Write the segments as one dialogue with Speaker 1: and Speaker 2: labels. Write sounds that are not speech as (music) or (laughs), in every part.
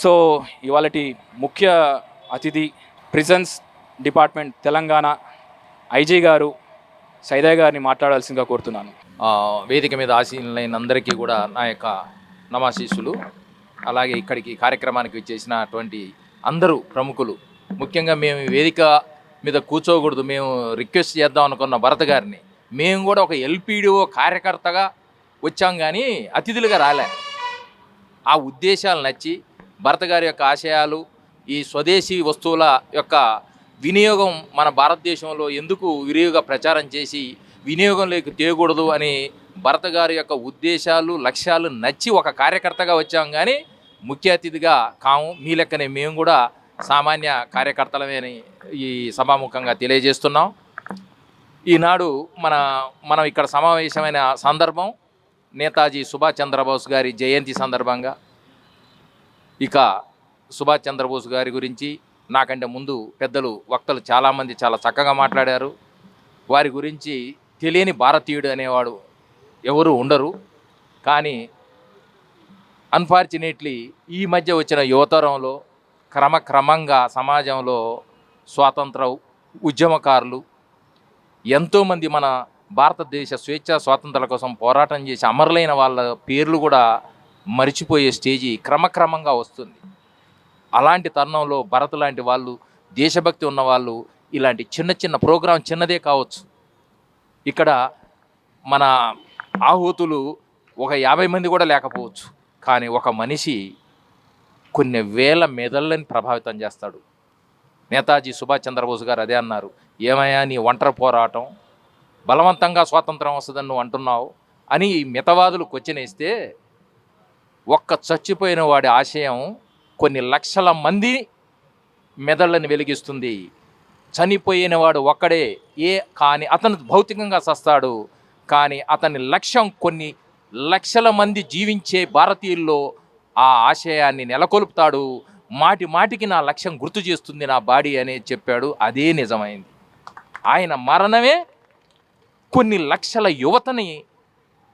Speaker 1: So ఇవాళటి ముఖ్య అతిథి prisons department Telangana IG గారు సైదయ్య గారిని మాట్లాడాల్సిందిగా కోరుతున్నాను.
Speaker 2: వేదిక మీద ఆశీనులైన అందరికీ కూడా నా యొక్క నమాశీసులు అలాగే ఇక్కడికి కార్యక్రమానికి వచ్చేసినటువంటి అందరూ ప్రముఖులు. ముఖ్యంగా మేము ఈ వేదిక మీద కూర్చోకూడదు. మేము రిక్వెస్ట్ చేద్దాం అనుకున్న భరత్ గారిని. మేము కూడా ఒక ఎల్పిడిఓ కార్యకర్తగా వచ్చాం కానీ అతిథులుగా రాలే. ఆ ఉద్దేశాలు నచ్చి భరత్ గారి యొక్క ఆశయాలు ఈ స్వదేశీ వస్తువుల యొక్క వినియోగం మన భారతదేశంలో ఎందుకు విరివిగా ప్రచారం చేసి వినియోగంలోకి తేయకూడదు అని భరత్ గారి యొక్క ఉద్దేశాలు లక్ష్యాలు నచ్చి ఒక కార్యకర్తగా వచ్చాం కానీ ముఖ్య అతిథిగా కాము మీ లెక్కనే మేము కూడా సామాన్య కార్యకర్తలమే అని ఈ సభాముఖంగా తెలియజేస్తున్నాం. ఈనాడు మన మనం ఇక్కడ సమావేశమైన సందర్భం నేతాజీ సుభాష్ చంద్రబోస్ గారి జయంతి సందర్భంగా ఇక సుభాష్ చంద్రబోస్ గారి గురించి నాకంటే ముందు పెద్దలు వక్తలు చాలామంది చాలా చక్కగా మాట్లాడారు. వారి గురించి తెలియని భారతీయుడు అనేవాడు ఎవరు ఉండరు. కానీ అన్ఫార్చునేట్లీ ఈ మధ్య వచ్చిన యువతరంలో క్రమక్రమంగా సమాజంలో స్వాతంత్ర ఉద్యమకారులు ఎంతోమంది మన భారతదేశ స్వేచ్ఛ స్వాతంత్రాల కోసం పోరాటం చేసి అమరులైన వాళ్ళ పేర్లు కూడా మరిచిపోయే స్టేజీ క్రమక్రమంగా వస్తుంది. అలాంటి తరుణంలో భరత్ లాంటి వాళ్ళు దేశభక్తి ఉన్నవాళ్ళు ఇలాంటి చిన్న చిన్న ప్రోగ్రాం చిన్నదే కావచ్చు. ఇక్కడ మన ఆహుతులు ఒక యాభై మంది కూడా లేకపోవచ్చు. కానీ ఒక మనిషి కొన్ని వేల మెదళ్ళని ప్రభావితం చేస్తాడు. నేతాజీ సుభాష్ చంద్రబోస్ గారు అదే అన్నారు. ఏమయ్యా నీ ఒంటరి పోరాటం బలవంతంగా స్వాతంత్రం వస్తుందని నువ్వు అంటున్నావు అని ఈ మితవాదులు క్వశ్చన్ ఒక్క చచ్చిపోయిన వాడి ఆశయం కొన్ని లక్షల మంది మెదళ్ళని వెలిగిస్తుంది. చనిపోయిన వాడు ఒక్కడే ఏ కానీ అతను భౌతికంగా సస్తాడు కానీ అతని లక్ష్యం కొన్ని లక్షల మంది జీవించే భారతీయుల్లో ఆ ఆశయాన్ని నెలకొల్పుతాడు. మాటి మాటికి నా లక్ష్యం గుర్తు చేస్తుంది నా బాడీ అనే చెప్పాడు. అదే నిజమైంది. ఆయన మరణమే కొన్ని లక్షల యువతని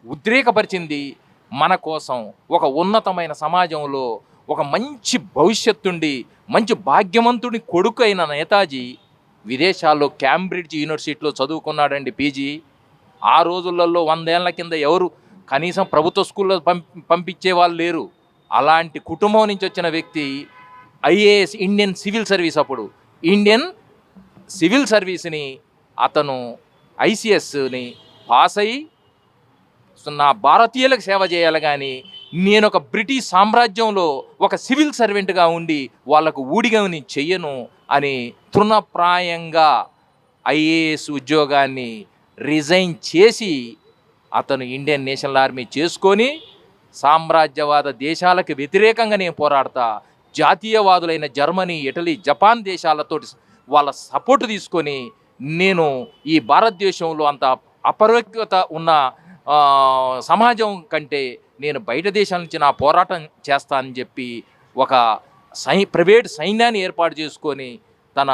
Speaker 2: ఉద్రేకపరిచింది. మన కోసం ఒక ఉన్నతమైన సమాజంలో ఒక మంచి భవిష్యత్తుండి మంచి భాగ్యవంతుడి కొడుకు అయిన నేతాజీ విదేశాల్లో క్యాంబ్రిడ్జ్ యూనివర్సిటీలో చదువుకున్నాడండి పీజీ. ఆ రోజులలో వందేళ్ళ కింద ఎవరు కనీసం ప్రభుత్వ స్కూల్లో పంపి పంపించే వాళ్ళు లేరు. అలాంటి కుటుంబం నుంచి వచ్చిన వ్యక్తి ఐఏఎస్ ఇండియన్ సివిల్ సర్వీస్ అప్పుడు. ఇండియన్ సివిల్ సర్వీస్ని అతను ఐసిఎస్ని పాస్ అయ్యి నా భారతీయులకు సేవ చేయాలి కానీ నేను ఒక బ్రిటిష్ సామ్రాజ్యంలో ఒక సివిల్ సర్వెంట్గా ఉండి వాళ్ళకు ఊడిగా చెయ్యను అని తృణప్రాయంగా ఐఏఎస్ ఉద్యోగాన్ని రిజైన్ చేసి అతను ఇండియన్ నేషనల్ ఆర్మీ చేసుకొని సామ్రాజ్యవాద దేశాలకు వ్యతిరేకంగా నేను పోరాడతా. జాతీయవాదులైన జర్మనీ ఇటలీ జపాన్ దేశాలతో వాళ్ళ సపోర్ట్ తీసుకొని నేను ఈ భారతదేశంలో అంత అపరోక్యత ఉన్న సమాజం కంటే నేను బయట దేశాల నుంచి నా పోరాటం చేస్తానని చెప్పి ఒక సై ప్రైవేట్ సైన్యాన్ని ఏర్పాటు చేసుకొని తన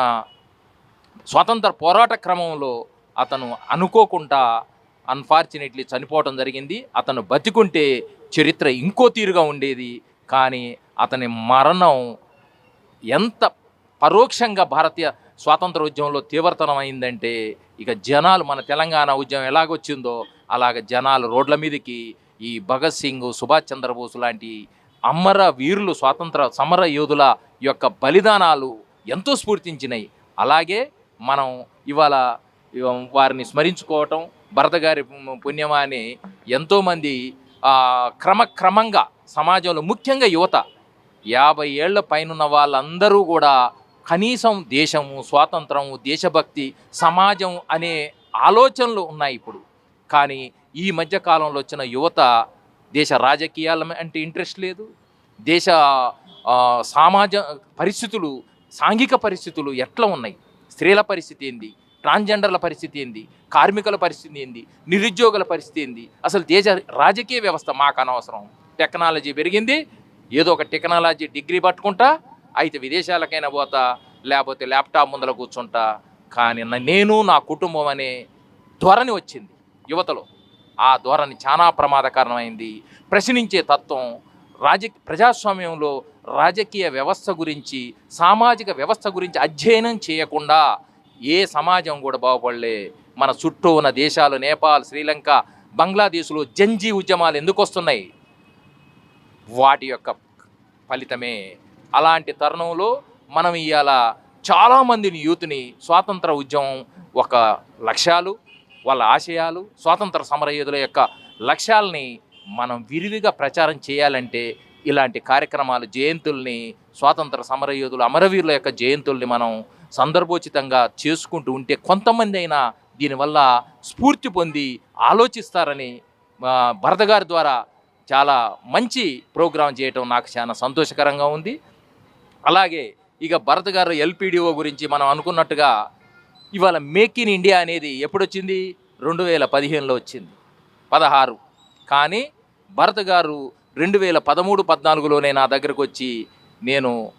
Speaker 2: స్వతంత్ర పోరాట క్రమంలో అతను అనుకోకుండా అన్ఫార్చునేట్లీ చనిపోవడం జరిగింది. అతను బతికుంటే చరిత్ర ఇంకో తీరుగా ఉండేది. కానీ అతని మరణం ఎంత పరోక్షంగా భారతీయ స్వాతంత్ర ఉద్యమంలో తీవ్రతరం అయిందంటే ఇక జనాలు మన తెలంగాణ ఉద్యమం ఎలాగొచ్చిందో అలాగ జనాలు రోడ్ల మీదకి ఈ భగత్ సింగ్ సుభాష్ చంద్రబోస్ లాంటి అమర వీరులు స్వాతంత్ర సమర యోధుల యొక్క బలిదానాలు ఎంతో స్ఫూర్తించినాయి. అలాగే మనం ఇవాళ వారిని స్మరించుకోవటం భరత గారి పు- పుణ్యమాని ఎంతోమంది క్రమక్రమంగా సమాజంలో ముఖ్యంగా యువత యాభై ఏళ్ళ పైనున్న వాళ్ళందరూ కూడా కనీసం దేశము స్వాతంత్రము దేశభక్తి సమాజం అనే ఆలోచనలు ఉన్నాయి ఇప్పుడు. కానీ ఈ మధ్య కాలంలో వచ్చిన యువత దేశ రాజకీయాల అంటే ఇంట్రెస్ట్ లేదు. దేశ ఆ, సమాజ పరిస్థితులు సాంఘిక పరిస్థితులు ఎట్లా ఉన్నాయి? స్త్రీల పరిస్థితి ఏంది? ట్రాన్స్జెండర్ల పరిస్థితి ఏంది? కార్మికుల పరిస్థితి ఏంది? నిరుద్యోగుల పరిస్థితి ఏంది? అసలు దేశ రాజకీయ వ్యవస్థ మాకు అనవసరం. టెక్నాలజీ పెరిగింది. ఏదో ఒక టెక్నాలజీ డిగ్రీ పట్టుకుంటా అయితే విదేశాలకైనా పోతా లేకపోతే ల్యాప్టాప్ ముందర కూర్చుంటా. కానీ నేను నా కుటుంబం అనే ధోరణి వచ్చింది. యువతలో. ఆ ధోరణి చాలా ప్రమాదకరమైంది. ప్రశ్నించే తత్వం రాజ ప్రజాస్వామ్యంలో రాజకీయ వ్యవస్థ గురించి సామాజిక వ్యవస్థ గురించి అధ్యయనం చేయకుండా ఏ సమాజం కూడా బాగుపడలే. మన చుట్టూ ఉన్న దేశాలు నేపాల్ శ్రీలంక బంగ్లాదేశ్లో జంజీ ఉద్యమాలు ఎందుకు వస్తున్నాయి? వాటి యొక్క ఫలితమే. అలాంటి తరుణంలో మనం ఇవాళ చాలామందిని యూత్ని స్వాతంత్ర ఉద్యమం ఒక లక్ష్యాలు వాళ్ళ ఆశయాలు స్వాతంత్ర సమరయోధుల యొక్క లక్ష్యాలని మనం విరివిగా ప్రచారం చేయాలంటే ఇలాంటి కార్యక్రమాలు జయంతుల్ని స్వాతంత్ర సమరయోధులు అమరవీరుల యొక్క జయంతుల్ని మనం సందర్భోచితంగా చేసుకుంటూ ఉంటే కొంతమంది అయినా దీనివల్ల స్ఫూర్తి పొంది ఆలోచిస్తారని భరత గారి ద్వారా చాలా మంచి ప్రోగ్రాం చేయటం నాకు చాలా సంతోషకరంగా ఉంది. అలాగే ఇక భరత్ గారు ఎల్పిడిఓ గురించి మనం అనుకున్నట్టుగా ఇవాళ మేక్ ఇన్ ఇండియా అనేది ఎప్పుడొచ్చింది? రెండు వేల పదిహేనులో వచ్చింది. పదహారు. కానీ భరత్ గారు రెండు వేల పదమూడు పద్నాలుగులోనే నా దగ్గరకు వచ్చి నేను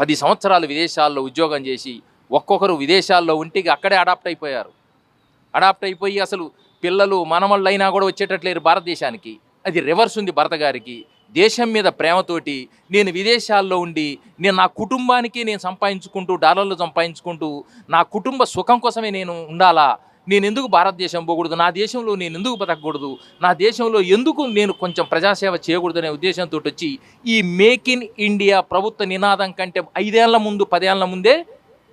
Speaker 2: పది సంవత్సరాలు విదేశాల్లో ఉద్యోగం చేసి ఒక్కొక్కరు విదేశాల్లో ఉంటే అక్కడే అడాప్ట్ అయిపోయారు. అడాప్ట్ అయిపోయి అసలు పిల్లలు మనమళ్ళు అయినా కూడా వచ్చేటట్లేరు భారతదేశానికి. అది రివర్స్ ఉంది భరత గారికి. దేశం మీద ప్రేమతోటి నేను విదేశాల్లో ఉండి నేను నా కుటుంబానికి నేను సంపాదించుకుంటూ డాలర్లు సంపాదించుకుంటూ నా కుటుంబ సుఖం కోసమే నేను ఉండాలా? నేను ఎందుకు భారతదేశం పోకూడదు? నా దేశంలో నేను ఎందుకు బతకూడదు నా దేశంలో ఎందుకు నేను కొంచెం ప్రజాసేవ చేయకూడదు అనే ఉద్దేశంతో వచ్చి ఈ మేక్ ఇన్ ఇండియా ప్రభుత్వ నినాదం కంటే ఐదేళ్ళ ముందు పదేళ్ళ ముందే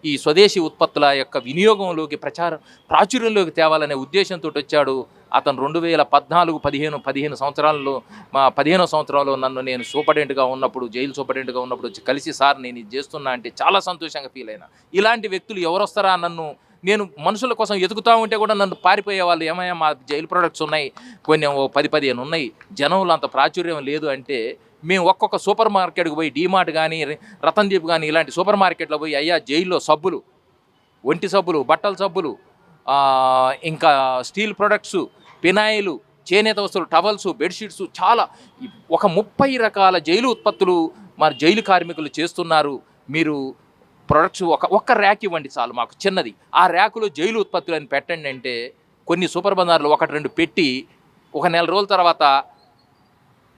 Speaker 2: ఈ స్వదేశీ ఉత్పత్తుల యొక్క వినియోగంలోకి ప్రచారం ప్రాచుర్యంలోకి తేవాలనే ఉద్దేశంతో వచ్చాడు అతను రెండు వేల పద్నాలుగు పదిహేను పదిహేను సంవత్సరాల్లో మా పదిహేనో సంవత్సరంలో నన్ను నేను సూపరింటెండెంట్గా ఉన్నప్పుడు జైలు సూపరింటెండెంట్గా ఉన్నప్పుడు వచ్చి కలిసి సార్ నేను ఇది చేస్తున్నా అంటే చాలా సంతోషంగా ఫీల్ అయినా. ఇలాంటి వ్యక్తులు ఎవరు వస్తారా నన్ను? నేను మనుషుల కోసం ఎదుగుతూ ఉంటే కూడా నన్ను పారిపోయే వాళ్ళు ఏమయ్యా? మా జైలు ప్రొడక్ట్స్ ఉన్నాయి కొన్ని ఓ పది పదిహేను ఉన్నాయి. జనంలో అంత ప్రాచుర్యం లేదు అంటే మేము ఒక్కొక్క సూపర్ మార్కెట్కి పోయి డీమార్ట్ కానీ రతన్దీప్ కానీ ఇలాంటి సూపర్ మార్కెట్లో పోయి అయ్యా జైల్లో సబ్బులు ఒంటి సబ్బులు బట్టల సబ్బులు ఇంకా స్టీల్ ప్రొడక్ట్స్ పినాయిలు చేనేత వస్తువులు టవల్స్ బెడ్షీట్స్ చాలా ఒక ముప్పై రకాల జైలు ఉత్పత్తులు మరి జైలు కార్మికులు చేస్తున్నారు. మీరు ప్రొడక్ట్స్ ఒక ఒక్క ర్యాక్ ఇవ్వండి చాలు మాకు చిన్నది. ఆ ర్యాకులో జైలు ఉత్పత్తులు అని పెట్టండి అంటే కొన్ని సూపర్ బజార్లు ఒకటి రెండు పెట్టి ఒక నెల రోజుల తర్వాత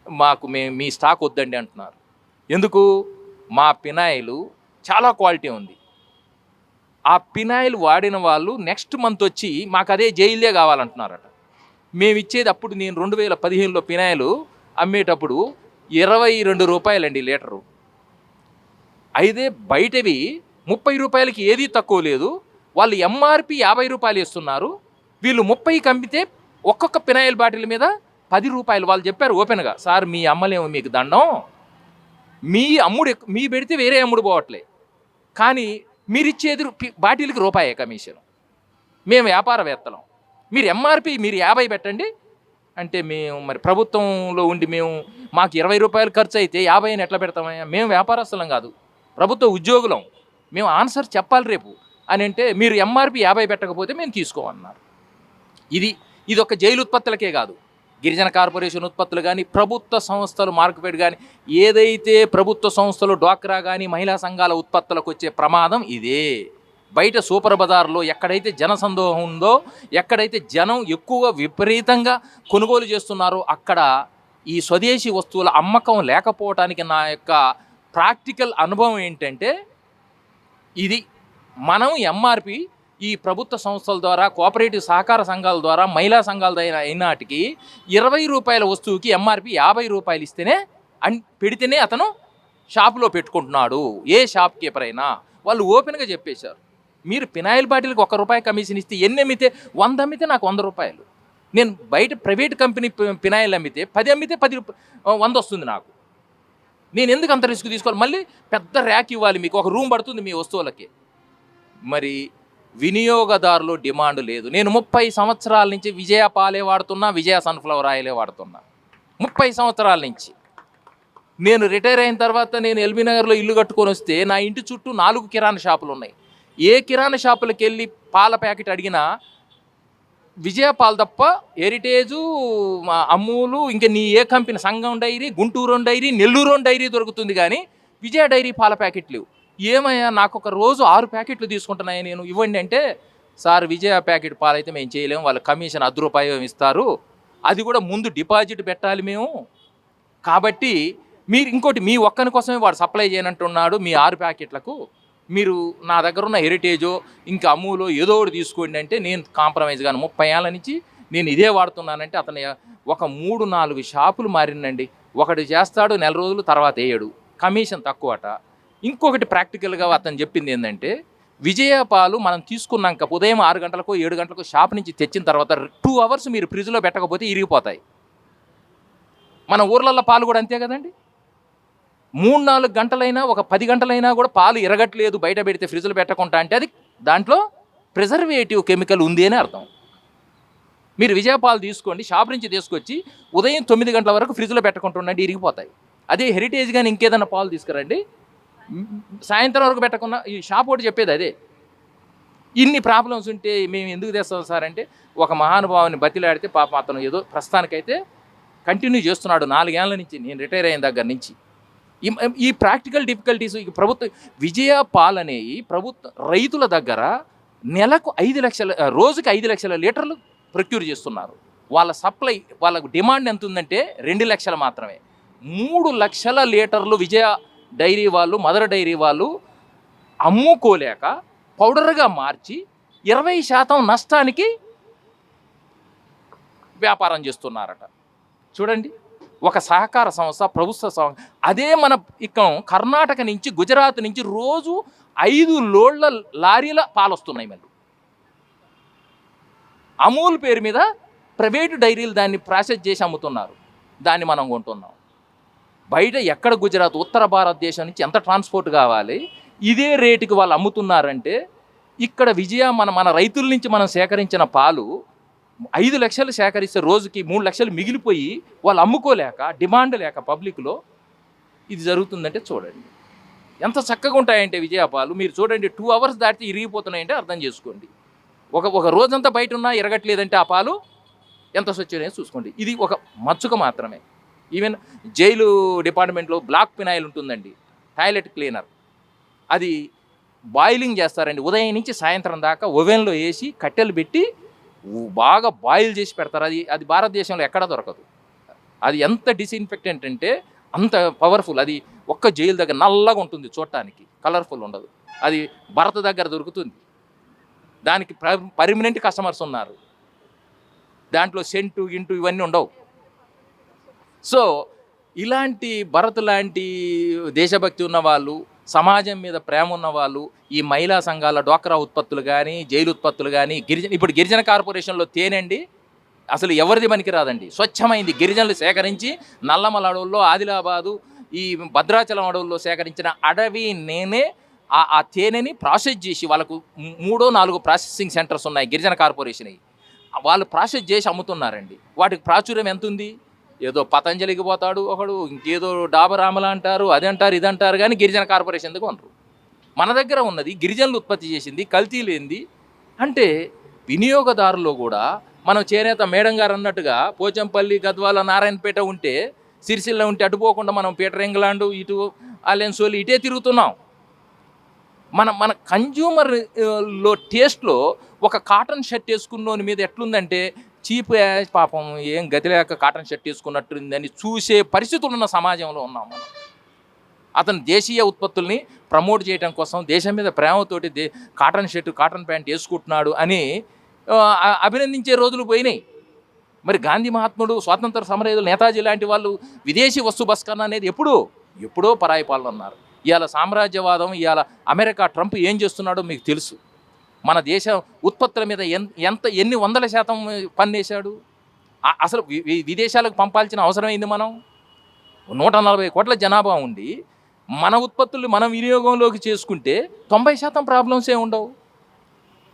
Speaker 2: మాకు మే మీ స్టాక్ వద్దండి అంటున్నారు. ఎందుకు? మా పినాయిలు చాలా క్వాలిటీ ఉంది. ఆ పినాయిల్ వాడిన వాళ్ళు నెక్స్ట్ మంత్ వచ్చి మాకు అదే జైలే కావాలంటున్నారట. మేము ఇచ్చేది అప్పుడు నేను రెండు వేల పదిహేనులో పినాయిలు అమ్మేటప్పుడు ఇరవై రెండు రూపాయలండి లీటరు. అయితే బయటవి ముప్పై రూపాయలకి ఏదీ తక్కువ లేదు. వాళ్ళు ఎంఆర్పి యాభై రూపాయలు ఇస్తున్నారు. వీళ్ళు ముప్పైకి అమ్మితే ఒక్కొక్క పినాయిల్ బాటిల్ మీద పది రూపాయలు వాళ్ళు చెప్పారు ఓపెన్గా సార్ మీ అమ్మలేమో మీకు దండం. మీ అమ్ముడు మీ పెడితే వేరే అమ్ముడు పోవట్లే. కానీ మీరు ఇచ్చేది బాటిల్కి రూపాయే కమిషన్. మేము వ్యాపారవేత్తలం. మీరు ఎంఆర్పి మీరు యాభై పెట్టండి. అంటే మేము మరి ప్రభుత్వంలో ఉండి మేము మాకు ఇరవై రూపాయలు ఖర్చు అయితే యాభై అని ఎట్లా పెడతామయ్యా? మేము వ్యాపారస్తులం కాదు. ప్రభుత్వ ఉద్యోగులం. మేము ఆన్సర్ చెప్పాలి రేపు. అని అంటే మీరు ఎంఆర్పి యాభై పెట్టకపోతే మేము తీసుకోమన్నారు. ఇది ఇది ఒక జైలు ఉత్పత్తులకే కాదు. గిరిజన కార్పొరేషన్ ఉత్పత్తులు కానీ ప్రభుత్వ సంస్థలు మార్కెట్ కానీ ఏదైతే ప్రభుత్వ సంస్థలు డ్వాక్రా కానీ మహిళా సంఘాల ఉత్పత్తులకు వచ్చే ప్రమాదం ఇదే. బయట సూపర్ బజార్లో ఎక్కడైతే జనసందోహం ఉందో ఎక్కడైతే జనం ఎక్కువ విపరీతంగా కొనుగోలు చేస్తున్నారో అక్కడ ఈ స్వదేశీ వస్తువుల అమ్మకం లేకపోవటానికి నా యొక్క ప్రాక్టికల్ అనుభవం ఏంటంటే ఇది మనం ఎంఆర్పి ఈ ప్రభుత్వ సంస్థల ద్వారా కోఆపరేటివ్ సహకార సంఘాల ద్వారా మహిళా సంఘాల అయినాటికి ఇరవై రూపాయల వస్తువుకి ఎంఆర్పి యాభై రూపాయలు ఇస్తేనే అన్ పెడితేనే అతను షాపులో పెట్టుకుంటున్నాడు. ఏ షాప్ కీపర్ అయినా. వాళ్ళు ఓపెన్గా చెప్పేశారు. మీరు పినాయిల్ బాటిల్కి ఒక రూపాయి కమిషన్ ఇస్తే ఎన్ని అమ్మితే? వంద అమ్మితే నాకు వంద రూపాయలు. నేను బయట ప్రైవేట్ కంపెనీ ఫినాయిల్ పినాయిల్ అమ్మితే పది అమ్మితే పది వంద వస్తుంది నాకు. నేను ఎందుకు అంత రిస్క్ తీసుకోవాలి? మళ్ళీ పెద్ద ర్యాక్ ఇవ్వాలి మీకు. ఒక రూమ్ పడుతుంది మీ వస్తువులకి. మరి వినియోగదారులు డిమాండ్ లేదు. నేను ముప్పై సంవత్సరాల నుంచి విజయ పాలే వాడుతున్నా విజయ సన్ఫ్లవర్ ఆయిలే వాడుతున్నా. ముప్పై సంవత్సరాల నుంచి. నేను రిటైర్ అయిన తర్వాత నేను ఎల్బీ నగర్లో ఇల్లు కట్టుకొని వస్తే నా ఇంటి చుట్టూ నాలుగు కిరాణా షాపులు ఉన్నాయి. ఏ కిరాణా షాపులకు వెళ్ళి పాల ప్యాకెట్ అడిగినా విజయ పాలు తప్ప హెరిటేజు మా ఇంకా నీ ఏ కంపెనీ సంఘం dairy Guntur dairy Nellore dairy దొరుకుతుంది కానీ విజయ డైరీ పాల ప్యాకెట్లు ఏమయ్యా నాకు ఒక రోజు ఆరు ప్యాకెట్లు తీసుకుంటున్నాయి నేను ఇవ్వండి అంటే సార్ విజయ ప్యాకెట్ పాలైతే మేము చేయలేము వాళ్ళ కమిషన్ అర్ధ రూపాయలు ఇస్తారు. అది కూడా ముందు డిపాజిట్ పెట్టాలి మేము. కాబట్టి మీరు ఇంకోటి మీ ఒక్కని కోసమే వాడు సప్లై చేయనంటున్నాడు మీ ఆరు ప్యాకెట్లకు. మీరు నా దగ్గర ఉన్న హెరిటేజో ఇంకా అమూలో ఏదో ఒకటి తీసుకోండి అంటే నేను కాంప్రమైజ్ కానీ ముప్పై ఏళ్ళ నుంచి నేను ఇదే వాడుతున్నానంటే అతను ఒక మూడు నాలుగు షాపులు మారిందండి ఒకటి చేస్తాడు నెల రోజులు తర్వాత వేయడు. కమిషన్ తక్కువట. ఇంకొకటి ప్రాక్టికల్గా అతను చెప్పింది ఏంటంటే విజయపాలు మనం తీసుకున్నాక ఉదయం ఆరు గంటలకు ఏడు గంటలకు షాప్ నుంచి తెచ్చిన తర్వాత టూ అవర్స్ మీరు ఫ్రిడ్జ్లో పెట్టకపోతే ఇరిగిపోతాయి. మన ఊర్లలో పాలు కూడా అంతే కదండి. మూడు నాలుగు గంటలైనా ఒక పది గంటలైనా కూడా పాలు ఇరగట్లేదు బయట పెడితే ఫ్రిడ్జ్లో పెట్టకుండా అంటే అది దాంట్లో ప్రిజర్వేటివ్ కెమికల్ ఉంది అని అర్థం. మీరు విజయ పాలు తీసుకోండి షాప్ నుంచి తీసుకొచ్చి ఉదయం తొమ్మిది గంటల వరకు ఫ్రిడ్జ్లో ఉండండి ఇరిగిపోతాయి. అదే హెరిటేజ్ కానీ ఇంకేదైనా పాలు తీసుకురండి. సాయంత్రం వరకు పెట్టకుండా ఈ షాప్ ఒకటి చెప్పేది అదే. ఇన్ని ప్రాబ్లమ్స్ ఉంటే మేము ఎందుకు తెస్తాం సార్ అంటే ఒక మహానుభావుని బతిలాడితే పాపం అతను ఏదో ప్రస్తుతానికైతే కంటిన్యూ చేస్తున్నాడు. నాలుగేళ్ళ నుంచి నేను రిటైర్ అయిన దగ్గర నుంచి. ఈ ఈ ప్రాక్టికల్ డిఫికల్టీస్ ఈ ప్రభుత్వ విజయ పాల్ అనేవి ప్రభుత్వ రైతుల దగ్గర నెలకు ఐదు లక్షల రోజుకి ఐదు లక్షల లీటర్లు ప్రొక్యూర్ చేస్తున్నారు. వాళ్ళ సప్లై వాళ్ళకు డిమాండ్ ఎంత ఉందంటే రెండు లక్షలు మాత్రమే. మూడు లక్షల లీటర్లు విజయ డైరీ వాళ్ళు మదర్ డైరీ వాళ్ళు అమ్ముకోలేక పౌడర్గా మార్చి ఇరవై శాతం నష్టానికి వ్యాపారం చేస్తున్నారట. చూడండి ఒక సహకార సంస్థ ప్రభుత్వ సంస్థ అదే మన ఇక్కడ కర్ణాటక నుంచి గుజరాత్ నుంచి రోజు ఐదు లోడ్ల లారీల పాలొస్తున్నాయి మళ్ళీ. అమూల్ పేరు మీద ప్రైవేటు డైరీలు దాన్ని ప్రాసెస్ చేసి అమ్ముతున్నారు. దాన్ని మనం కొంటున్నాం. బయట ఎక్కడ గుజరాత్ ఉత్తర భారతదేశం నుంచి ఎంత ట్రాన్స్పోర్ట్ కావాలి ఇదే రేటుకి వాళ్ళు అమ్ముతున్నారంటే ఇక్కడ విజయ మన మన రైతుల నుంచి మనం సేకరించిన పాలు ఐదు లక్షలు సేకరిస్తే రోజుకి మూడు లక్షలు మిగిలిపోయి వాళ్ళు అమ్ముకోలేక డిమాండ్ లేక పబ్లిక్లో ఇది జరుగుతుందంటే చూడండి. ఎంత చక్కగా ఉంటాయంటే విజయ పాలు. మీరు చూడండి టూ అవర్స్ దాటితే ఇరిగిపోతున్నాయంటే అర్థం చేసుకోండి. ఒక ఒక రోజంతా బయట ఉన్నా ఇరగట్లేదంటే ఆ పాలు ఎంత స్వచ్ఛమైన చూసుకోండి. ఇది ఒక మచ్చుక మాత్రమే. ఈవెన్ జైలు డిపార్ట్మెంట్లో బ్లాక్ పినాయిల్ ఉంటుందండి. Toilet cleaner. అది బాయిలింగ్ చేస్తారండి. ఉదయం నుంచి సాయంత్రం దాకా ఓవెన్లో వేసి కట్టెలు పెట్టి బాగా బాయిల్ చేసి పెడతారు. అది అది భారతదేశంలో ఎక్కడ దొరకదు. అది ఎంత డిస్ఇన్ఫెక్టెంట్ అంటే అంత పవర్ఫుల్. అది ఒక్క జైలు దగ్గర నల్లగా ఉంటుంది చూడటానికి. కలర్ఫుల్ ఉండదు. అది భరత దగ్గర దొరుకుతుంది. దానికి పర్మనెంట్ కస్టమర్స్ ఉన్నారు. దాంట్లో సెంటు ఇంటు ఇవన్నీ ఉండవు. సో ఇలాంటి భరత్ లాంటి దేశభక్తి ఉన్నవాళ్ళు సమాజం మీద ప్రేమ ఉన్నవాళ్ళు ఈ మహిళా సంఘాల డోక్రా ఉత్పత్తులు కానీ జైలు ఉత్పత్తులు కానీ గిరిజన ఇప్పుడు గిరిజన కార్పొరేషన్లో తేనండి అసలు ఎవరిది పనికి రాదండి స్వచ్ఛమైంది గిరిజనులు సేకరించి నల్లమల అడవుల్లో ఆదిలాబాదు ఈ భద్రాచలం అడవుల్లో సేకరించిన అడవి నేనే ఆ ఆ తేనెని ప్రాసెస్ చేసి వాళ్ళకు మూడో నాలుగో ప్రాసెసింగ్ సెంటర్స్ ఉన్నాయి గిరిజన కార్పొరేషన్ వాళ్ళు ప్రాసెస్ చేసి అమ్ముతున్నారండి. వాటికి ప్రాచుర్యం ఎంత ఉంది ఏదో పతంజలికి పోతాడు ఒకడు ఇంకేదో డాబరామల అంటారు అది అంటారు ఇది అంటారు కానీ గిరిజన కార్పొరేషన్ దగ్గర ఉండరు మన దగ్గర ఉన్నది గిరిజనులు ఉత్పత్తి చేసింది కల్తీ లేనిది. అంటే వినియోగదారులో కూడా మనం చేనేత మేడం గారు అన్నట్టుగా పోచంపల్లి గద్వాల నారాయణపేట ఉంటే సిరిసిల్ల ఉంటే అటుపోకుండా మనం పీటర్ ఇంగ్లాండ్ ఇటు అలెన్సోలి ఇటే తిరుగుతున్నాం. మన మన కన్జ్యూమర్లో టేస్ట్లో ఒక కాటన్ షర్ట్ వేసుకున్నోని మీద ఎట్లుందంటే చీప్ పాపం ఏం గతి లేక కాటన్ షర్ట్ వేసుకున్నట్టుందని చూసే పరిస్థితులు ఉన్న సమాజంలో ఉన్నాం మనం. అతను దేశీయ ఉత్పత్తుల్ని ప్రమోట్ చేయడం కోసం దేశం మీద ప్రేమతోటి they cotton shirt cotton pant వేసుకుంటున్నాడు అని అభినందించే రోజులు పోయినాయి. మరి గాంధీ మహాత్ముడు స్వాతంత్ర సమరయోధులు నేతాజీ లాంటి వాళ్ళు విదేశీ వస్తు బస్కరణ అనేది ఎప్పుడో ఎప్పుడో పరాయి పాలన ఉన్నారు ఇవాళ సామ్రాజ్యవాదం ఇవాళ అమెరికా ట్రంప్ ఏం చేస్తున్నాడో మీకు తెలుసు. మన దేశ ఉత్పత్తుల మీద ఎంత ఎన్ని వందల శాతం పన్నేశాడు? అసలు విదేశాలకు పంపాల్సిన అవసరం మనం? నూట నలభై కోట్ల జనాభా ఉండి మన ఉత్పత్తులు మన వినియోగంలోకి చేసుకుంటే తొంభై శాతం ప్రాబ్లమ్స్ ఏ ఉండవు.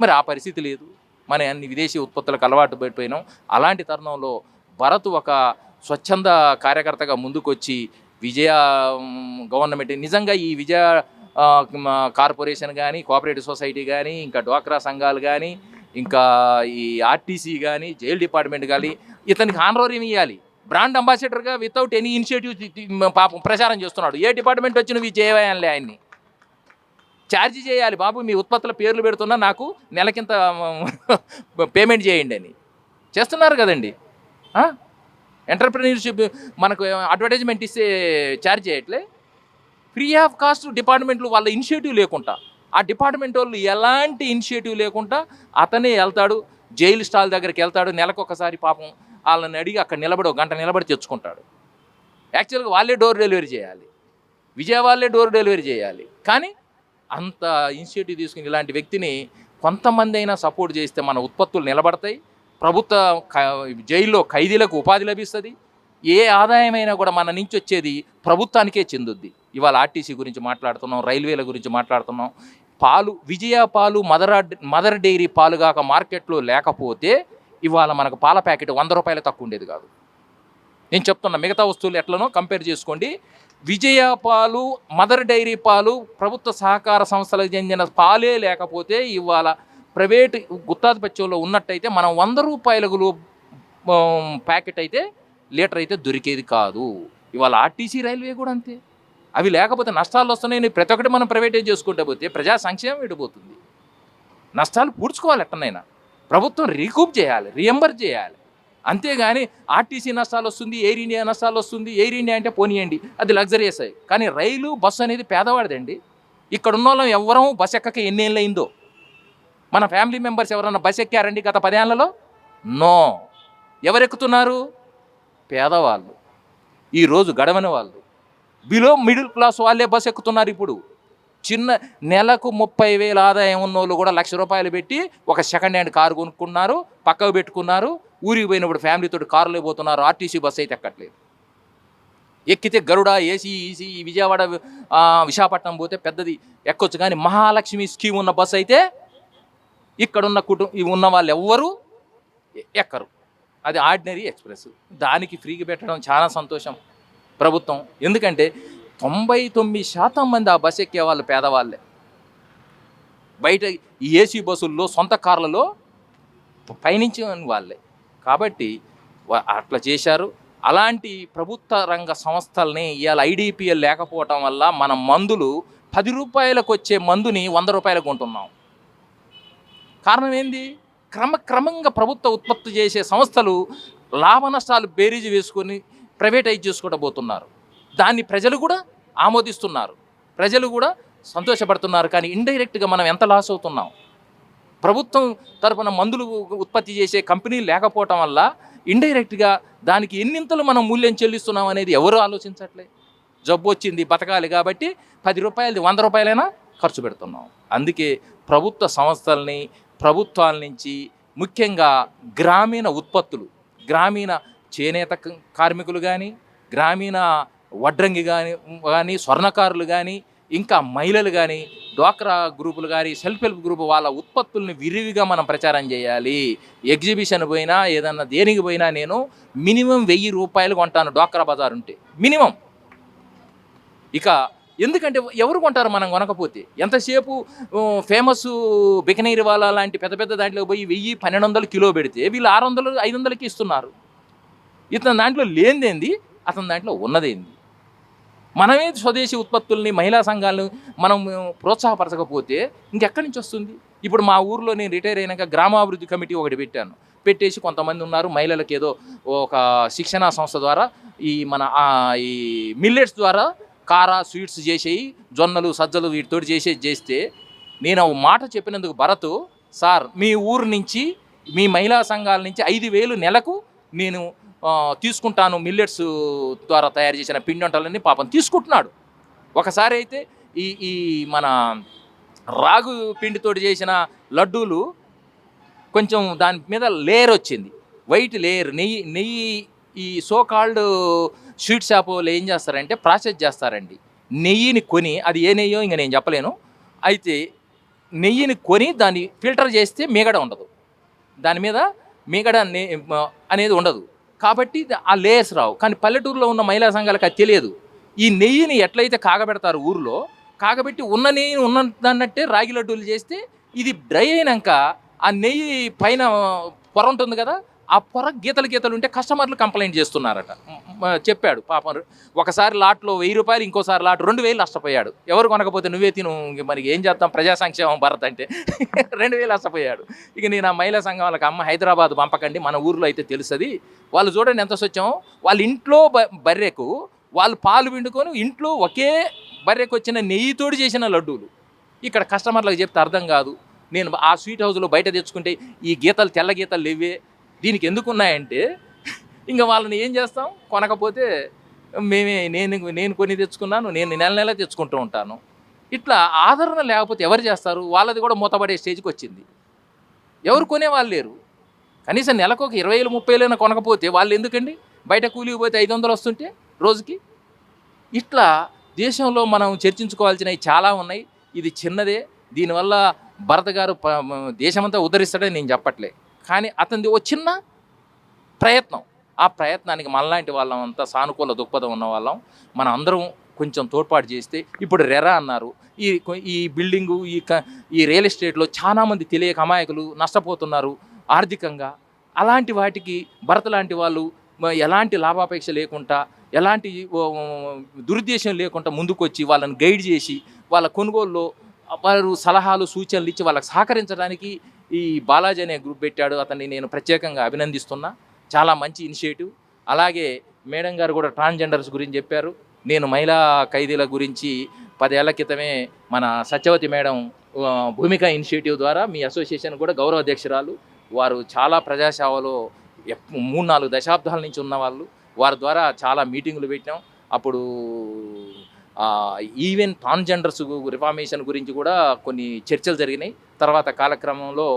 Speaker 2: మరి ఆ పరిస్థితి లేదు. మన అన్ని విదేశీ ఉత్పత్తులకు అలవాటు పడిపోయినాం. అలాంటి తరుణంలో భరత్ ఒక స్వచ్ఛంద కార్యకర్తగా ముందుకొచ్చి విజయ గవర్నమెంట్ నిజంగా ఈ విజయ కార్పొరేషన్ కానీ కోఆపరేటివ్ సొసైటీ కానీ ఇంకా డ్వాక్రా సంఘాలు కానీ ఇంకా ఈ ఆర్టీసీ కానీ జైల్ డిపార్ట్మెంట్ కానీ ఇతనికి ఆనరోరియం ఇవ్వాలి బ్రాండ్ అంబాసిడర్గా వితౌట్ ఎనీ ఇనిషియేటివ్ పాపం ప్రచారం చేస్తున్నాడు. ఏ డిపార్ట్మెంట్ వచ్చి నువ్వు చేయవాయాలి ఆయన్ని. ఛార్జ్ చేయాలి బాబు మీ ఉత్పత్తుల పేర్లు పెడుతున్నా నాకు నెలకింత పేమెంట్ చేయండి అని. చేస్తున్నారు కదండి. ఆ? ఎంటర్ప్రినర్షిప్ మనకు అడ్వర్టైజ్మెంట్ ఇస్తే ఛార్జ్ చేయట్లే? ఫ్రీ ఆఫ్ కాస్ట్ డిపార్ట్మెంట్లు వాళ్ళ ఇనిషియేటివ్ లేకుండా ఆ డిపార్ట్మెంట్ వాళ్ళు ఎలాంటి ఇనిషియేటివ్ లేకుండా అతనే వెళ్తాడు జైలు స్టాల్ దగ్గరికి వెళ్తాడు నెలకు ఒకసారి పాపం వాళ్ళని అడిగి అక్కడ నిలబడి గంట నిలబడి తెచ్చుకుంటాడు. యాక్చువల్గా వాళ్ళే డోర్ డెలివరీ చేయాలి. విజయ డోర్ డెలివరీ చేయాలి. కానీ అంత ఇనిషియేటివ్ తీసుకుని ఇలాంటి వ్యక్తిని కొంతమంది అయినా సపోర్ట్ చేస్తే మన ఉత్పత్తులు నిలబడతాయి. ప్రభుత్వ జైల్లో ఖైదీలకు ఉపాధి లభిస్తుంది. ఏ ఆదాయమైనా కూడా మన నుంచి వచ్చేది ప్రభుత్వానికే చెందుద్ది. ఇవాళ ఆర్టీసీ గురించి మాట్లాడుతున్నాం రైల్వేల గురించి మాట్లాడుతున్నాం. పాలు విజయ పాలు మదర్ మదర్ డైరీ పాలు కాక మార్కెట్లో లేకపోతే ఇవాళ మనకు పాల ప్యాకెట్ వంద రూపాయలు తక్కువ ఉండేది కాదు. నేను చెప్తున్నా మిగతా వస్తువులు ఎట్లనో కంపేర్ చేసుకోండి. విజయ పాలు మదర్ డైరీ పాలు ప్రభుత్వ సహకార సంస్థలకు చెందిన పాలే లేకపోతే ఇవాళ ప్రైవేటు గుత్తాధిపత్యంలో ఉన్నట్టయితే మనం వంద రూపాయలకు ప్యాకెట్ అయితే లీటర్ అయితే దొరికేది కాదు. ఇవాళ ఆర్టీసీ రైల్వే కూడా అంతే. అవి లేకపోతే నష్టాలు వస్తున్నాయని ప్రతి ఒక్కటి మనం ప్రైవేటైజ్ చేసుకుంటే పోతే ప్రజా సంక్షేమం విడిపోతుంది. నష్టాలు పూడ్చుకోవాలి ఎట్టనైనా. ప్రభుత్వం రీకూప్ చేయాలి రియంబర్ చేయాలి. అంతేగాని ఆర్టీసీ నష్టాలు వస్తుంది ఎయిర్ ఇండియా నష్టాలు వస్తుంది ఎయిర్ ఇండియా అంటే పోనీయండి అది లగ్జరీస్ అయ్యి కానీ రైలు బస్సు అనేది పేదవాడిదండి. ఇక్కడ ఉన్న వాళ్ళం ఎవరం బస్ ఎక్కక ఎన్నేళ్ళు అయిందో. మన ఫ్యామిలీ మెంబర్స్ ఎవరన్నా బస్ ఎక్కారండి గత పదేళ్ళలో? నో. ఎవరెక్కుతున్నారు? పేదవాళ్ళు. ఈరోజు గడవని వాళ్ళు. బిలో మిడిల్ క్లాస్ వాళ్ళే బస్ ఎక్కుతున్నారు ఇప్పుడు. చిన్న నెలకు ముప్పై వేల ఆదాయం ఉన్న వాళ్ళు కూడా లక్ష రూపాయలు పెట్టి ఒక సెకండ్ హ్యాండ్ కారు కొనుక్కున్నారు పక్కకు పెట్టుకున్నారు ఊరికి పోయినప్పుడు ఫ్యామిలీతో కారులో పోతున్నారు ఆర్టీసీ బస్ అయితే ఎక్కట్లేదు. ఎక్కితే గరుడ ఏసీ ఈసీ విజయవాడ విశాఖపట్నం పోతే పెద్దది ఎక్కొచ్చు. కానీ మహాలక్ష్మి స్కీమ్ ఉన్న బస్ అయితే ఇక్కడున్న కుటుంబం ఉన్న వాళ్ళు ఎవ్వరూ ఎక్కరు. అది ఆర్డినరీ ఎక్స్ప్రెస్. దానికి ఫ్రీగా పెట్టడం చాలా సంతోషం. ప్రభుత్వం. ఎందుకంటే తొంభై తొమ్మిది శాతం మంది ఆ బస్ ఎక్కే వాళ్ళు పేదవాళ్ళే. బయట ఈ ఏసీ బస్సుల్లో సొంత కార్లలో పయనించే వాళ్ళే. కాబట్టి అట్లా చేశారు. అలాంటి ప్రభుత్వ రంగ సంస్థల్ని ఇవాళ ఐడిపిఎల్ లేకపోవటం వల్ల మన మందులు పది రూపాయలకు వచ్చే మందుని వంద రూపాయలకు కొంటున్నాం. కారణం ఏంది? క్రమక్రమంగా ప్రభుత్వ ఉత్పత్తి చేసే సంస్థలు లాభ నష్టాలు బేరీజు వేసుకొని ప్రైవేటైజ్ చేసుకుంటూ పోతున్నారు దాన్ని ప్రజలు కూడా ఆమోదిస్తున్నారు. ప్రజలు కూడా సంతోషపడుతున్నారు. కానీ ఇండైరెక్ట్గా మనం ఎంత లాస్ అవుతున్నాం? ప్రభుత్వం తరపున మందులు ఉత్పత్తి చేసే కంపెనీలు లేకపోవటం వల్ల ఇండైరెక్ట్గా దానికి ఎన్నింతలు మనం మూల్యం చెల్లిస్తున్నాం అనేది ఎవరు ఆలోచించట్లే? జబ్బు వచ్చింది బతకాలి కాబట్టి పది రూపాయలది వంద రూపాయలైనా ఖర్చు పెడుతున్నాం. అందుకే ప్రభుత్వ సంస్థల్ని ప్రభుత్వాల నుంచి ముఖ్యంగా గ్రామీణ ఉత్పత్తులు గ్రామీణ చేనేత కార్మికులు కానీ గ్రామీణ వడ్రంగి కానీ కానీ స్వర్ణకారులు కానీ ఇంకా మహిళలు కానీ డ్వాక్రా గ్రూపులు కానీ సెల్ఫ్ హెల్ప్ గ్రూప్ వాళ్ళ ఉత్పత్తుల్ని విరివిగా మనం ప్రచారం చేయాలి. ఎగ్జిబిషన్ పోయినా ఏదన్నా దేనికి పోయినా నేను మినిమం వెయ్యి రూపాయలు కొంటాను డ్వాక్రా బజార్ ఉంటే. మినిమం. ఇక ఎందుకంటే ఎవరు కొంటారు మనం కొనకపోతే? ఎంతసేపు ఫేమస్ బికనీరి వాళ్ళ లాంటి పెద్ద పెద్ద దాంట్లో పోయి వెయ్యి పన్నెండు వందలు కిలో పెడితే వీళ్ళు ఆరు వందలు ఐదు వందలకి ఇస్తున్నారు. ఇతని దాంట్లో లేనిదేంది? అతని దాంట్లో ఉన్నదేంది? మనమే స్వదేశీ ఉత్పత్తుల్ని మహిళా సంఘాలను మనం ప్రోత్సాహపరచకపోతే ఇంకెక్కడి నుంచి వస్తుంది? ఇప్పుడు మా ఊర్లో నేను రిటైర్ అయినాక గ్రామాభివృద్ధి కమిటీ ఒకటి పెట్టాను. పెట్టేసి కొంతమంది ఉన్నారు. మహిళలకు ఏదో ఒక శిక్షణా సంస్థ ద్వారా ఈ మన ఈ మిల్లెట్స్ ద్వారా కారా స్వీట్స్ చేసేయి జొన్నలు సజ్జలు వీటితోటి చేసేది చేస్తే నేను ఒక మాట చెప్పినందుకు భరత్ సార్ మీ ఊరు నుంచి మీ మహిళా సంఘాల నుంచి ఐదు వేలు నెలకు నేను తీసుకుంటాను మిల్లెట్స్ ద్వారా తయారు చేసిన పిండి వంటలన్నీ పాపం తీసుకుంటున్నాడు. ఒకసారి అయితే ఈ ఈ మన రాగు పిండితోటి చేసిన లడ్డూలు కొంచెం దాని మీద లేయర్ వచ్చింది. వైట్ లేయర్ నెయ్యి నెయ్యి ఈ సో కాల్డ్ స్వీట్ షాప్ వాళ్ళు ఏం చేస్తారంటే ప్రాసెస్ చేస్తారండి. నెయ్యిని కొని అది ఏ నెయ్యో ఇంకా నేను చెప్పలేను. అయితే నెయ్యిని కొని దాన్ని ఫిల్టర్ చేస్తే మీగడ ఉండదు. దాని మీద మీగడ నే- అనేది ఉండదు. కాబట్టి ఆ లేయర్స్ రావు. కానీ పల్లెటూరులో ఉన్న మహిళా సంఘాలకు అది తెలియదు. ఈ నెయ్యిని ఎట్లయితే కాగబెడతారు ఊర్లో కాగబెట్టి ఉన్న నెయ్యిని ఉన్నదన్నట్టే రాగి లడ్డూలు చేస్తే ఇది డ్రై అయినాక ఆ నెయ్యి పైన పొర ఉంటుంది కదా ఆ పొర గీతలు గీతలు ఉంటే కస్టమర్లు కంప్లైంట్ చేస్తున్నారట. చెప్పాడు పాపం ఒకసారి లాట్లో వెయ్యి రూపాయలు ఇంకోసారి లాట్ రెండు వేలు నష్టపోయాడు. ఎవరు కొనకపోతే నువ్వే తిను మరి ఏం చేస్తాం? ప్రజా సంక్షేమం భరత్ అంటే (laughs) రెండు వేలు నష్టపోయాడు. ఇక నేను ఆ మహిళా సంఘం వాళ్ళకి అమ్మ హైదరాబాద్ పంపకండి మన ఊర్లో అయితే తెలుస్తుంది వాళ్ళు చూడండి ఎంత స్వచ్ఛం వాళ్ళ ఇంట్లో బర్రెకు వాళ్ళు పాలు పిండుకొని ఇంట్లో ఒకే బర్రెకు వచ్చిన నెయ్యితోటి చేసిన లడ్డూలు. ఇక్కడ కస్టమర్లకు చెప్తే అర్థం కాదు. నేను ఆ స్వీట్ హౌస్లో బయట తెచ్చుకుంటే ఈ గీతలు తెల్ల గీతలు లేవే. దీనికి ఎందుకు ఉన్నాయంటే ఇంకా వాళ్ళని ఏం చేస్తాం? కొనకపోతే మేమే నేను నేను కొని తెచ్చుకున్నాను నేను నెల నెల తెచ్చుకుంటూ ఉంటాను. ఇట్లా ఆదరణ లేకపోతే ఎవరు చేస్తారు? వాళ్ళది కూడా మూతపడే స్టేజ్కి వచ్చింది. ఎవరు కొనేవాళ్ళు లేరు. కనీసం నెలకు ఒక ఇరవై వేలు ముప్పై వేలైనా కొనకపోతే వాళ్ళు ఎందుకండి? బయట కూలికి పోతే ఐదు వందలు వస్తుంటే రోజుకి? ఇట్లా దేశంలో మనం చర్చించుకోవాల్సినవి చాలా ఉన్నాయి. ఇది చిన్నదే. దీనివల్ల భరత్ గారు దేశమంతా ఉద్ధరిస్తాడని నేను చెప్పట్లే. కానీ అతనిది ఓ చిన్న ప్రయత్నం. ఆ ప్రయత్నానికి మనలాంటి వాళ్ళం అంతా సానుకూల దృక్పథం ఉన్న వాళ్ళం. మన అందరం కొంచెం తోడ్పాటు చేస్తే ఇప్పుడు రెరా అన్నారు. ఈ ఈ బిల్డింగు ఈ క ఈ రియల్ ఎస్టేట్లో చాలామంది తెలియక అమాయకులు నష్టపోతున్నారు ఆర్థికంగా. అలాంటి వాటికి భరత లాంటి వాళ్ళు ఎలాంటి లాభాపేక్ష లేకుండా ఎలాంటి దురుద్దేశం లేకుండా ముందుకొచ్చి వాళ్ళని గైడ్ చేసి వాళ్ళ కొనుగోలులో వారు సలహాలు సూచనలు ఇచ్చి వాళ్ళకి సహకరించడానికి ఈ బాలాజీ అనే గ్రూప్ పెట్టాడు. అతన్ని నేను ప్రత్యేకంగా అభినందిస్తున్నా. చాలా మంచి ఇనిషియేటివ్ అలాగే మేడం గారు కూడా ట్రాన్స్జెండర్స్ గురించి చెప్పారు. నేను మహిళా ఖైదీల గురించి పదేళ్ళ క్రితమే మన సత్యవతి మేడం భూమిక ఇనిషియేటివ్ ద్వారా మీ అసోసియేషన్ కూడా గౌరవ అధ్యక్షురాలు. వారు చాలా ప్రజాసేవలో ఎప్- మూడు నాలుగు దశాబ్దాల నుంచి ఉన్నవాళ్ళు. వారి ద్వారా చాలా మీటింగులు పెట్టాం. అప్పుడు ఈవెన్ ట్రాన్స్జెండర్స్ రిఫార్మేషన్ గురించి కూడా కొన్ని చర్చలు జరిగినాయి. తర్వాత కాలక్రమంలో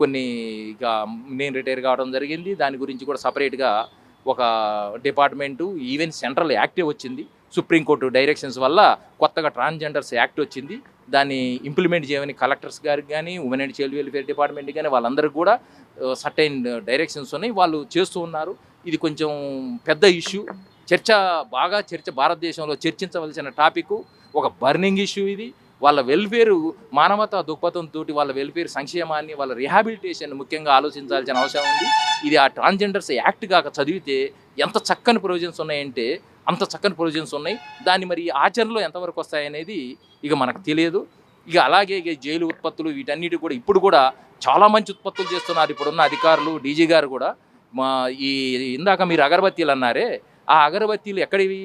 Speaker 2: కొన్ని ఇక నేను రిటైర్ కావడం జరిగింది. దాని గురించి కూడా సపరేట్గా ఒక డిపార్ట్మెంటు ఈవెన్ సెంట్రల్ యాక్టే వచ్చింది. సుప్రీంకోర్టు డైరెక్షన్స్ వల్ల కొత్తగా ట్రాన్స్జెండర్స్ యాక్ట్ వచ్చింది. దాన్ని ఇంప్లిమెంట్ చేయమని కలెక్టర్స్ గారికి కానీ women and child welfare department కానీ వాళ్ళందరికీ కూడా సర్టైన్ డైరెక్షన్స్ ఉన్నాయి. వాళ్ళు చేస్తూ ఉన్నారు. ఇది కొంచెం పెద్ద ఇష్యూ. చర్చ బాగా చర్చ భారతదేశంలో చర్చించవలసిన టాపిక్. ఒక బర్నింగ్ ఇష్యూ ఇది. వాళ్ళ వెల్ఫేర్ మానవతా దృక్పథంతో వాళ్ళ వెల్ఫేర్ సంక్షేమాన్ని వాళ్ళ రిహాబిలిటేషన్ ముఖ్యంగా ఆలోచించాల్సిన అవసరం ఉంది. ఇది ఆ ట్రాన్స్జెండర్స్ యాక్ట్ కాక చదివితే ఎంత చక్కని ప్రొవిజన్స్ ఉన్నాయంటే అంత చక్కని ప్రొవిజన్స్ ఉన్నాయి. దాన్ని మరి ఆచరణలో ఎంతవరకు వస్తాయనేది ఇక మనకు తెలియదు. ఇక అలాగే ఇక జైలు ఉత్పత్తులు వీటన్నిటి కూడా ఇప్పుడు కూడా చాలా మంచి ఉత్పత్తులు చేస్తున్నారు. ఇప్పుడున్న అధికారులు డీజీ గారు కూడా. మా ఈ ఇందాక మీరు అగరబత్తీలు అన్నారే. ఆ అగరబత్తీలు ఎక్కడివి?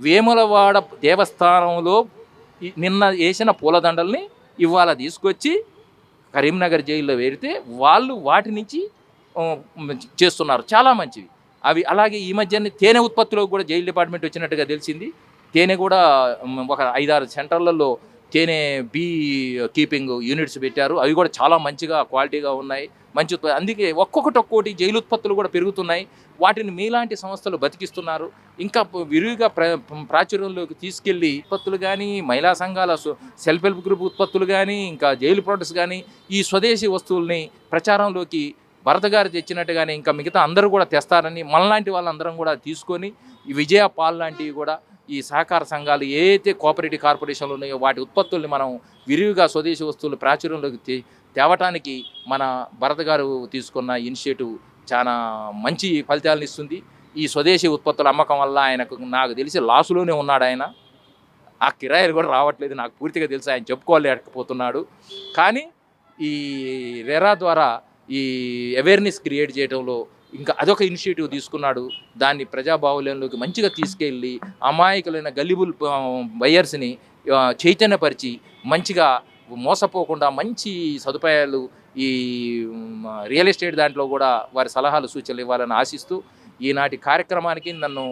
Speaker 2: వేములవాడ దేవస్థానంలో నిన్న వేసిన పూలదండల్ని ఇవాళ తీసుకొచ్చి కరీంనగర్ జైల్లో వేరితే వాళ్ళు వాటి నుంచి చేస్తున్నారు. చాలా మంచివి. అవి అలాగే ఈ మధ్యనే తేనె ఉత్పత్తిలో కూడా జైలు డిపార్ట్మెంట్ వచ్చినట్టుగా తెలిసింది. తేనె కూడా ఒక ఐదారు సెంటర్లలో తేనె బీ కీపింగ్ యూనిట్స్ పెట్టారు. అవి కూడా చాలా మంచిగా క్వాలిటీగా ఉన్నాయి. మంచి ఉత్పత్తి అందుకే ఒక్కొక్కటి ఒక్కోటి జైలు ఉత్పత్తులు కూడా పెరుగుతున్నాయి. వాటిని మీలాంటి సంస్థలు బతికిస్తున్నారు. ఇంకా విరివిగా ప్ర ప్రాచుర్యంలోకి తీసుకెళ్ళి ఉత్పత్తులు కానీ మహిళా సంఘాల సెల్ఫ్ హెల్ప్ గ్రూప్ ఉత్పత్తులు కానీ ఇంకా జైలు ప్రొడక్ట్స్ కానీ ఈ స్వదేశీ వస్తువుల్ని ప్రచారంలోకి భరత గారు తెచ్చినట్టుగానే ఇంకా మిగతా అందరూ కూడా తెస్తారని మనలాంటి వాళ్ళందరం కూడా తీసుకొని విజయ పాల్ లాంటివి కూడా ఈ సహకార సంఘాలు ఏదైతే కోఆపరేటివ్ కార్పొరేషన్లు ఉన్నాయో వాటి ఉత్పత్తుల్ని మనం విరివిగా స్వదేశీ వస్తువులు ప్రాచుర్యంలోకి తే- తేవటానికి మన భరత్ గారు తీసుకున్న ఇనిషియేటివ్ చాలా మంచి ఫలితాలను ఇస్తుంది. ఈ స్వదేశీ ఉత్పత్తుల అమ్మకం వల్ల ఆయనకు నాకు తెలిసి లాసులోనే ఉన్నాడు ఆయన. ఆ కిరాయిలు కూడా రావట్లేదు నాకు పూర్తిగా తెలుసు ఆయన చెప్పుకోలేకపోతున్నాడు. కానీ ఈ రెరా ద్వారా ఈ అవేర్నెస్ క్రియేట్ చేయడంలో ఇంకా అదొక ఇనిషియేటివ్ తీసుకున్నాడు. దాన్ని ప్రజాబాహుల్యంలోకి మంచిగా తీసుకెళ్ళి అమాయకులైన గల్లిబుల్ బయ్యర్స్ని చైతన్యపరిచి మంచిగా మోసపోకుండా మంచి సదుపాయాలు ఈ రియల్ ఎస్టేట్ దాంట్లో కూడా వారి సలహాలు సూచనలు ఇవ్వాలని ఆశిస్తూ ఈనాటి కార్యక్రమానికి నన్ను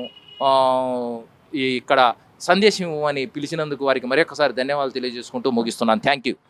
Speaker 2: ఈ ఇక్కడ సందేశం అని పిలిచినందుకు వారికి మరొకసారి ధన్యవాదాలు తెలియజేసుకుంటూ ముగిస్తున్నాను. Thank you